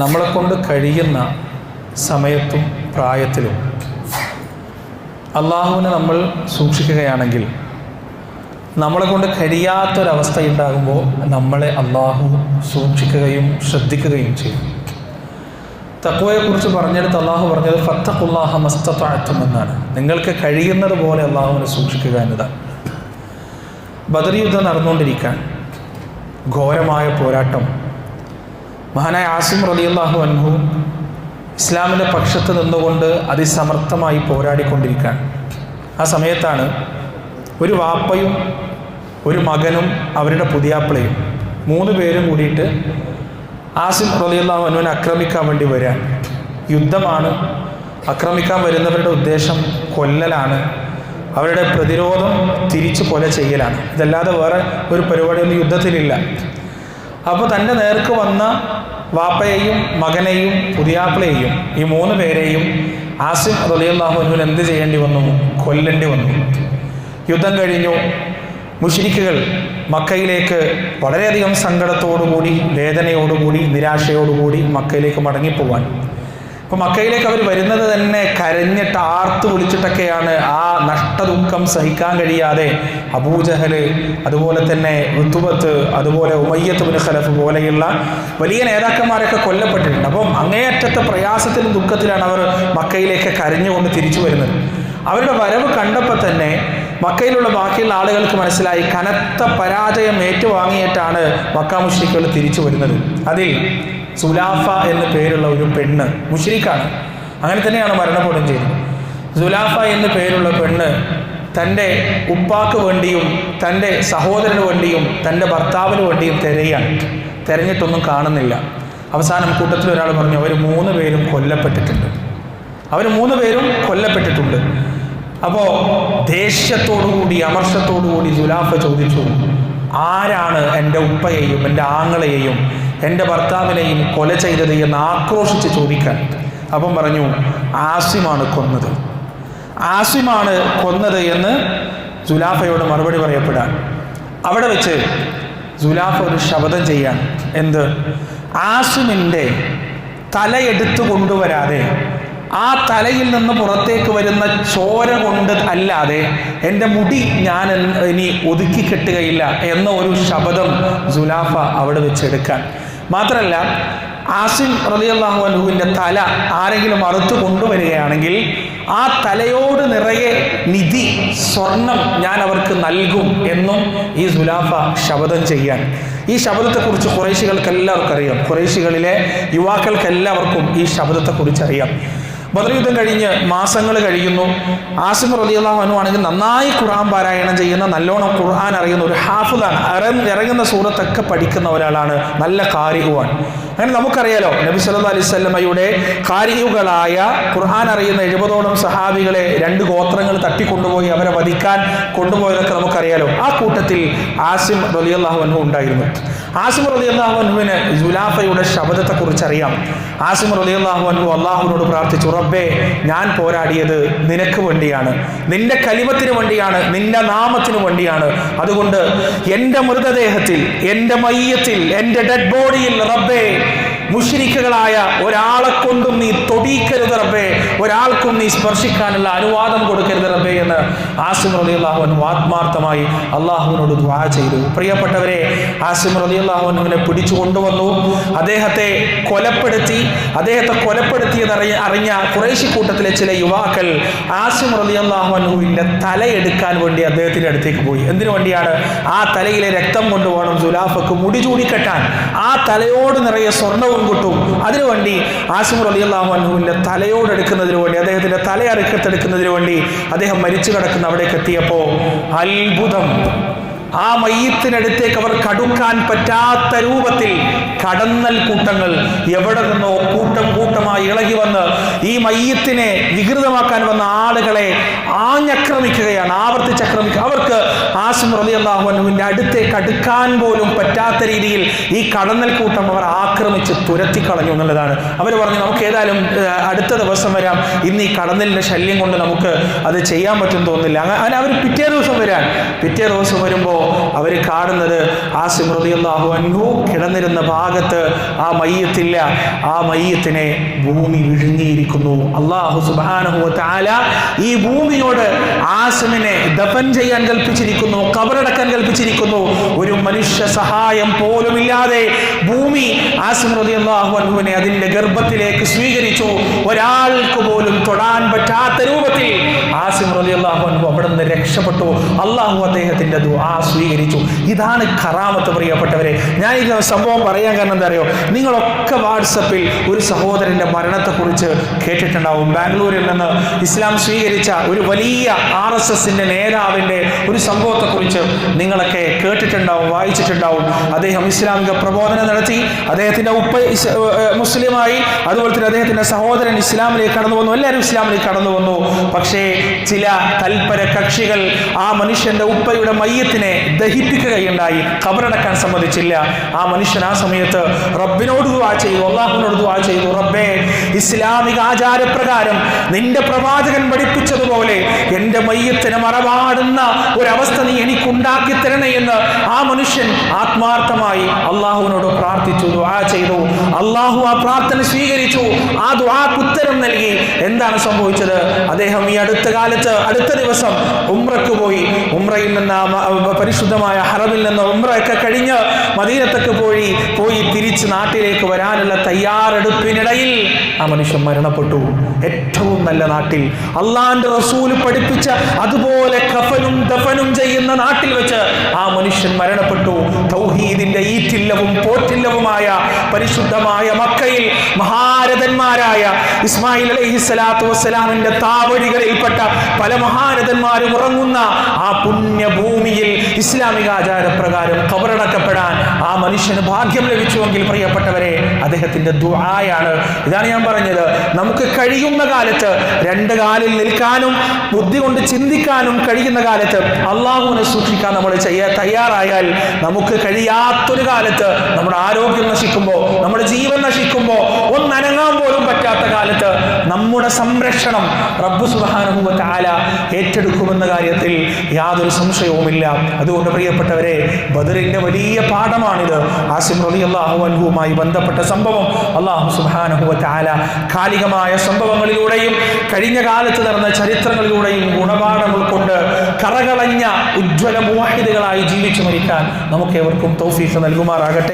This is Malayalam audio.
നമ്മളെ കൊണ്ട് കഴിയുന്ന സമയത്തും പ്രായത്തിലും അള്ളാഹുവിനെ നമ്മൾ സൂക്ഷിക്കുകയാണെങ്കിൽ നമ്മളെ കൊണ്ട് കഴിയാത്തൊരവസ്ഥ ഉണ്ടാകുമ്പോൾ നമ്മളെ അള്ളാഹു സൂക്ഷിക്കുകയും ശ്രദ്ധിക്കുകയും ചെയ്യും. തക്വയെക്കുറിച്ച് പറഞ്ഞെടുത്ത് അള്ളാഹു പറഞ്ഞത് ഫത്തഖുല്ലാഹ മസ്തത്വം എന്നാണ്. നിങ്ങൾക്ക് കഴിയുന്നത് പോലെ അള്ളാഹുവിനെ സൂക്ഷിക്കുക എന്നതാണ്. ബദർ യുദ്ധം നടന്നുകൊണ്ടിരിക്കാൻ ഘോരമായ പോരാട്ടം മഹാനായ ആസിം റലിയല്ലാഹു അൻഹു ഇസ്ലാമിന്റെ പക്ഷത്ത് നിന്നുകൊണ്ട് അതിസമർത്ഥമായി പോരാടിക്കൊണ്ടിരിക്കുകയാണ്. ആ സമയത്താണ് ഒരു വാപ്പയും ഒരു മകനും അവരുടെ പുതിയാപ്പിളയും മൂന്ന് പേരും കൂടിയിട്ട് ആസിം റലിയല്ലാഹു അൻഹുവിനെ ആക്രമിക്കാൻ വേണ്ടി വരാൻ യുദ്ധമാണ്. ആക്രമിക്കാൻ വരുന്നവരുടെ ഉദ്ദേശം കൊല്ലലാണ്. അവരുടെ പ്രതിരോധം തിരിച്ചു കൊല ചെയ്യലാണ്. ഇതല്ലാതെ വേറെ ഒരു പരിപാടിയൊന്നും യുദ്ധത്തിലില്ല. അപ്പോൾ തന്റെ നേർക്ക് വന്ന വാപ്പയെയും മകനെയും പുതിയാപ്പിളയെയും ഈ മൂന്ന് പേരെയും ആസിം റലിയല്ലാഹുവിന് എന്ത് ചെയ്യേണ്ടി വന്നു? കൊല്ലേണ്ടി വന്നു. യുദ്ധം കഴിഞ്ഞു. മുഷിരിക്കുകൾ മക്കയിലേക്ക് വളരെയധികം സങ്കടത്തോടുകൂടി വേദനയോടുകൂടി നിരാശയോടുകൂടി മക്കയിലേക്ക് മടങ്ങിപ്പോവാൻ അപ്പോൾ മക്കയിലേക്ക് അവർ വരുന്നത് തന്നെ കരഞ്ഞിട്ട് ആർത്തു വിളിച്ചിട്ടൊക്കെയാണ് ആ നഷ്ടദുഃഖം സഹിക്കാൻ കഴിയാതെ അബൂജഹൽ അതുപോലെ തന്നെ ഋതുബത്ത് അതുപോലെ ഉമയ്യത്ത് ബിൻ ഖലഫ് പോലെയുള്ള വലിയ നേതാക്കന്മാരൊക്കെ കൊല്ലപ്പെട്ടിട്ടുണ്ട്. അപ്പം അങ്ങേയറ്റത്തെ പ്രയാസത്തിലും ദുഃഖത്തിലാണ് അവർ മക്കയിലേക്ക് കരഞ്ഞുകൊണ്ട് തിരിച്ചു വരുന്നത്. അവരുടെ വരവ് കണ്ടപ്പോൾ തന്നെ മക്കയിലുള്ള ബാക്കിയുള്ള ആളുകൾക്ക് മനസ്സിലായി കനത്ത പരാജയം ഏറ്റുവാങ്ങിയിട്ടാണ് മക്ക മുഷ്രിക്കുകൾ തിരിച്ചു വരുന്നത്. അതിൽ സുലാഫ എന്ന പേരുള്ള ഒരു പെണ്ണ് മുഷ്രീഖാണ്. അങ്ങനെ തന്നെയാണ് മരണപ്പെടുകയും ചെയ്തത്. സുലാഫ എന്ന പേരുള്ള പെണ്ണ് തന്റെ ഉപ്പാക്ക് വേണ്ടിയും തന്റെ സഹോദരന് വേണ്ടിയും തന്റെ ഭർത്താവിന് വേണ്ടിയും തിരയാണ്. തിരഞ്ഞിട്ടൊന്നും കാണുന്നില്ല. അവസാനം കൂട്ടത്തിൽ ഒരാൾ പറഞ്ഞു അവർ മൂന്ന് പേരും കൊല്ലപ്പെട്ടിട്ടുണ്ട്. അവർ മൂന്ന് പേരും കൊല്ലപ്പെട്ടിട്ടുണ്ട്. അപ്പോൾ ദേഷ്യത്തോടുകൂടി അമർഷത്തോടുകൂടി സുലാഫ ചോദിച്ചു ആരാണ് എന്റെ ഉപ്പയെയും എന്റെ ആങ്ങളെയും എന്റെ ഭർത്താവിനെയും കൊല ചെയ്തത് എന്ന് ആക്രോശിച്ച് ചോദിക്കാൻ? അപ്പം പറഞ്ഞു ആസിമാണ് കൊന്നത്. ആസിമാണ് കൊന്നത് എന്ന് സുലാഫയോട് മറുപടി പറയപ്പെടാൻ. അവിടെ വെച്ച് സുലാഫ ഒരു ശബ്ദം ചെയ്യാൻ. എന്ത്? ആസിമിന്റെ തലയെടുത്തു കൊണ്ടുവരാതെ ആ തലയിൽ നിന്ന് പുറത്തേക്ക് വരുന്ന ചോര കൊണ്ട് അല്ലാതെ എന്റെ മുടി ഞാൻ ഇനി ഒതുക്കി കെട്ടുകയില്ല എന്ന ഒരു ശബ്ദം ജുലാഫ അവിടെ വെച്ചെടുക്കാൻ. മാത്രമല്ല ആസിം റലിയല്ലാഹു അൻഹുവിന്റെ തല ആരെങ്കിലും അറുത്ത് കൊണ്ടുവരികയാണെങ്കിൽ ആ തലയോട് നിറയെ നിധി സ്വർണം ഞാൻ അവർക്ക് നൽകും എന്നും ഈ സുലാഫ ശബദം ചെയ്യാൻ. ഈ ശബദത്തെക്കുറിച്ച് കുറേശികൾക്ക് എല്ലാവർക്കും അറിയാം കുറേശികളിലെ യുവാക്കൾക്ക് എല്ലാവർക്കും ഈ ശബദത്തെക്കുറിച്ച് അറിയാം ബദർ യുദ്ധം കഴിഞ്ഞ് മാസങ്ങൾ കഴിയുന്നു. ആസിം റലിയല്ലാഹു അനു ആണെങ്കിൽ നന്നായി ഖുർആൻ പാരായണം ചെയ്യുന്ന നല്ലോണം ഖുർആൻ അറിയുന്ന ഒരു ഹാഫുദാണ്. ഇറങ്ങുന്ന സൂറത്തൊക്കെ പഠിക്കുന്ന ഒരാളാണ്. നല്ല കാരികുവാണ് അങ്ങനെ നമുക്കറിയാലോ നബി സല്ലാ അലൈഹി വസല്ലമയുടെ കാരിയുകളായ ഖുർആൻ അറിയുന്ന എഴുപതോളം സഹാബികളെ രണ്ട് ഗോത്രങ്ങൾ തട്ടിക്കൊണ്ടുപോയി അവരെ വധിക്കാൻ കൊണ്ടുപോയതൊക്കെ നമുക്കറിയാലോ. ആ കൂട്ടത്തിൽ ആസിം റലിയല്ലാഹുനു ഉണ്ടായിരുന്നു. ആസിം റലിയല്ലാഹുനുവിന് ജുലാഫയുടെ ശബ്ദത്തെക്കുറിച്ച് അറിയാം ആസിം റലിയല്ലാഹുനു അള്ളാഹുവിനോട് പ്രാർത്ഥിച്ചു റബ്ബേ ഞാൻ പോരാടിയത് നിനക്ക് വേണ്ടിയാണ്. നിന്റെ കലിമത്തിന് വേണ്ടിയാണ് നിന്റെ നാമത്തിന് വേണ്ടിയാണ്. അതുകൊണ്ട് എന്റെ മൃതദേഹത്തിൽ എന്റെ മയ്യത്തിൽ എന്റെ ഡെഡ് ബോഡിയിൽ റബ്ബേ മുഷിരിക്കുകളായ ഒരാളെ കൊണ്ടും നീ തൊടീക്കരുത് റബ്ബേ. ഒരാൾക്കും നീ സ്പർശിക്കാനുള്ള അനുവാദം കൊടുക്കരുത് റബ്ബേ എന്ന് ആസിം റലി അള്ളാഹുൻ ആത്മാർത്ഥമായി അള്ളാഹുവിനോട് ദ്വാ ചെയ്തു. പ്രിയപ്പെട്ടവരെ ആസിം റലി അള്ളാഹുവിനെ പിടിച്ചു കൊണ്ടുവന്നു. അദ്ദേഹത്തെ കൊലപ്പെടുത്തി അദ്ദേഹത്തെ കൊലപ്പെടുത്തിയത് അറിയ അറിഞ്ഞ കുറേശി കൂട്ടത്തിലെ ചില യുവാക്കൾ ആസിം റലി അള്ളാഹുവിന്റെ തലയെടുക്കാൻ വേണ്ടി അദ്ദേഹത്തിന്റെ അടുത്തേക്ക് പോയി. എന്തിനു വേണ്ടിയാണ് ആ തലയിലെ രക്തം കൊണ്ടുപോകണം? സുലാഫക്ക് മുടി ചൂടിക്കെട്ടാൻ. ആ തലയോട് നിറയെ സ്വർണവും കിട്ടും അതിനുവേണ്ടി ആസിമർ അലി അള്ളാഹു തലയോട് എടുക്കുന്നതിന് വേണ്ടി അദ്ദേഹത്തിന്റെ തല അരക്കത്തെടുക്കുന്നതിന് വേണ്ടി അദ്ദേഹം മരിച്ചു കിടക്കുന്ന അവിടേക്ക് എത്തിയപ്പോൾ അത്ഭുതം. ആ മയ്യത്തിനടുത്തേക്ക് അവർ കടുക്കാൻ പറ്റാത്ത രൂപത്തിൽ കടന്നൽ കൂട്ടങ്ങൾ എവിടെ നിന്നോ കൂട്ടം കൂട്ടമായി ഇളകി വന്ന് ഈ മയ്യത്തിനെ വികൃതമാക്കാൻ വന്ന ആളുകളെ ആഞ്ഞക്രമിക്കുകയാണ് ആവർത്തിച്ചക്രമിക്കുക. അവർക്ക് ആസിം റലി അള്ളാഹുവിന്റെ അടുത്തേക്ക് അടുക്കാൻ പോലും പറ്റാത്ത രീതിയിൽ ഈ കടന്നൽ കൂട്ടം അവർ ആക്രമിച്ച് തുരത്തി കളഞ്ഞു എന്നുള്ളതാണ്. അവർ പറഞ്ഞു നമുക്ക് ഏതായാലും അടുത്ത ദിവസം വരാം. ഇന്ന് ഈ കടന്നലിന്റെ ശല്യം കൊണ്ട് നമുക്ക് അത് ചെയ്യാൻ പറ്റും തോന്നുന്നില്ല. അങ്ങ- അങ്ങനെ അവർ പിറ്റേ ദിവസം വരാൻ. പിറ്റേ ദിവസം വരുമ്പോൾ അവർ കാണുന്നത് ആസിം റളിയല്ലാഹു അൻഹു കിടന്നിരുന്ന ഭാഗത്ത് ആ മയ്യത്തില്ല. ആ മയ്യത്തിനെ ഭൂമി വിഴുങ്ങിയിരിക്കുന്നു. അള്ളാഹു സുബാനഹു താല ഈ ഭൂമിയോട് ആസിമിനെ ദഫൻ ചെയ്യാൻ കൽപ്പിച്ചിരിക്കുന്നു. കബറടക്കാൻ കൽപ്പിച്ചിരിക്കുന്നു. ഒരു മനുഷ്യ സഹായം പോലുമില്ലാതെ ഭൂമി ആസിം റളിയല്ലാഹു അൻഹുവിനെ അതിന്റെ ഗർഭത്തിലേക്ക് സ്വീകരിച്ചു. ഒരാൾക്ക് പോലും തൊടാൻ പറ്റാത്ത രൂപത്തിൽ അവിടെ നിന്ന് രക്ഷപ്പെട്ടു. അള്ളാഹു ദുആ സ്വീകരിച്ചു. ഇതാണ് കറാമത്ത് പ്രിയപ്പെട്ടവരെ. ഞാൻ ഈ സംഭവം പറയാൻ കാരണം എന്താ അറിയോ നിങ്ങളൊക്കെ വാട്സപ്പിൽ ഒരു സഹോദരന്റെ മരണത്തെ കുറിച്ച് കേട്ടിട്ടുണ്ടാവും. ബാംഗ്ലൂരിൽ നിന്ന് ഇസ്ലാം സ്വീകരിച്ച ഒരു വലിയ ആർ എസ് എസിന്റെ നേതാവിന്റെ ഒരു സംഭവത്തെക്കുറിച്ച് നിങ്ങളൊക്കെ കേട്ടിട്ടുണ്ടാവും വായിച്ചിട്ടുണ്ടാവും. അദ്ദേഹം ഇസ്ലാമിക പ്രബോധനം നടത്തി അദ്ദേഹത്തിന്റെ ഉപ്പ മുസ്ലിമായി അതുപോലെ തന്നെ അദ്ദേഹത്തിന്റെ സഹോദരൻ ഇസ്ലാമിലേക്ക് കടന്നു വന്നു എല്ലാവരും ഇസ്ലാമിലേക്ക് കടന്നു വന്നു പക്ഷേ ചില തൽപര കക്ഷികൾ ആ മനുഷ്യന്റെ ഉപ്പയുടെ മയ്യത്തിനെ ദഹിപ്പിക്കുകയുണ്ടായി. കബറടക്കാൻ സമ്മതിച്ചില്ല. ആ മനുഷ്യൻ ആ സമയത്ത് റബ്ബിനോട് ദുവാ ചെയ്തു അള്ളാഹുവിനോട് ദുവാ ചെയ്തു റബ്ബേ ഇസ്ലാമിക ആചാരപ്രകാരം നിന്റെ പ്രവാചകൻ പഠിപ്പിച്ചതുപോലെ എന്റെ മയ്യത്തിന് മറപാടുന്ന ഒരവസ്ഥ നീ എനിക്കുണ്ടാക്കി തരണേ എന്ന് ആ മനുഷ്യൻ ആത്മാർത്ഥമായി അള്ളാഹുവിനോട് പ്രാർത്ഥിച്ചു ദുവാ ചെയ്തു. അള്ളാഹു ആ പ്രാർത്ഥന സ്വീകരിച്ചു. ആ ദുആക്ക് ഉത്തരം നൽകി. എന്താണ് സംഭവിച്ചത്? അദ്ദേഹം ഈ അടുത്ത കാലത്ത് അടുത്ത ദിവസം ഉംറക്ക് പോയി. ഉംറയിൽ നിന്ന് പരിശുദ്ധമായ ഹറമിൽ നിന്ന് ഉംറയൊക്കെ കഴിഞ്ഞ് മദീനത്തൊക്കെ പോയി പോയി തിരിച്ച് നാട്ടിലേക്ക് വരാനുള്ള തയ്യാറെടുപ്പിനിടയിൽ ആ മനുഷ്യൻ മരണപ്പെട്ടു. ഏറ്റവും നല്ല നാട്ടിൽ. അള്ളാന്റെ റസൂൽ പഠിപ്പിച്ച അതുപോലെ കഫനും ദഫനും ചെയ്യുന്ന നാട്ടിൽ വെച്ച് ആ മനുഷ്യൻ മരണപ്പെട്ടു. തൗഹീദിന്റെ ഈറ്റില്ലവും പോറ്റില്ലവുമായ പരിശുദ്ധമായ മക്കയിൽ മഹാരഥന്മാരായ ഇസ്മായിൽ അലൈഹി സ്വലാത്തു വസ്സലാമിന്റെ താവഴികളിൽപ്പെട്ട പല മഹാരഥന്മാരും ഉറങ്ങുന്ന ആ പുണ്യഭൂമിയിൽ ഇസ്ലാമിക ആചാരപ്രകാരം കബറടക്കപ്പെടാൻ ആ മനുഷ്യന് ഭാഗ്യം ലഭിച്ചുവെങ്കിൽ പ്രിയപ്പെട്ടവരെ അദ്ദേഹത്തിന്റെ ദുആയാണ്. ഇതാണ് ഞാൻ പറഞ്ഞത്. നമുക്ക് കഴിയുന്ന കാലത്ത് രണ്ട് കാലിൽ നിൽക്കാനും ബുദ്ധി കൊണ്ട് ചിന്തിക്കാനും കഴിയുന്ന കാലത്ത് അള്ളാഹുവിനെ സൂക്ഷിക്കാൻ നമ്മൾ ചെയ്യാൻ തയ്യാറായാൽ നമുക്ക് കഴിയാത്തൊരു കാലത്ത് നമ്മുടെ ആരോഗ്യം നശിക്കുമ്പോൾ നമ്മുടെ ജീവൻ നശിക്കുമ്പോൾ ഒന്നനങ്ങാൻ പോലും പറ്റാത്ത കാലത്ത് നമ്മുടെ സംരക്ഷണം റബ്ബു സുബ്ഹാനഹു താല ഏറ്റെടുക്കുമെന്ന കാര്യത്തിൽ യാതൊരു സംശയവുമില്ല. അതുകൊണ്ട് പ്രിയപ്പെട്ടവരെ ബദറിന്റെ വലിയ പാഠമാണിത്. ആസിം റളിയല്ലാഹു അൻഹുവുമായി ബന്ധപ്പെട്ട സംഭവം അള്ളാഹു സുബ്ഹാനഹു താല കാലികമായ സംഭവങ്ങളിലൂടെയും കഴിഞ്ഞ കാലത്ത് നടന്ന ചരിത്രങ്ങളിലൂടെയും ഗുണപാഠം ഉൾക്കൊണ്ട് കറകളഞ്ഞ ഉജ്ജ്വല മുവാഹിദുകളായി ജീവിച്ചു മരിക്കാൻ നമുക്ക് ഏവർക്കും തൗഫീഖ് നൽകുമാറാകട്ടെ.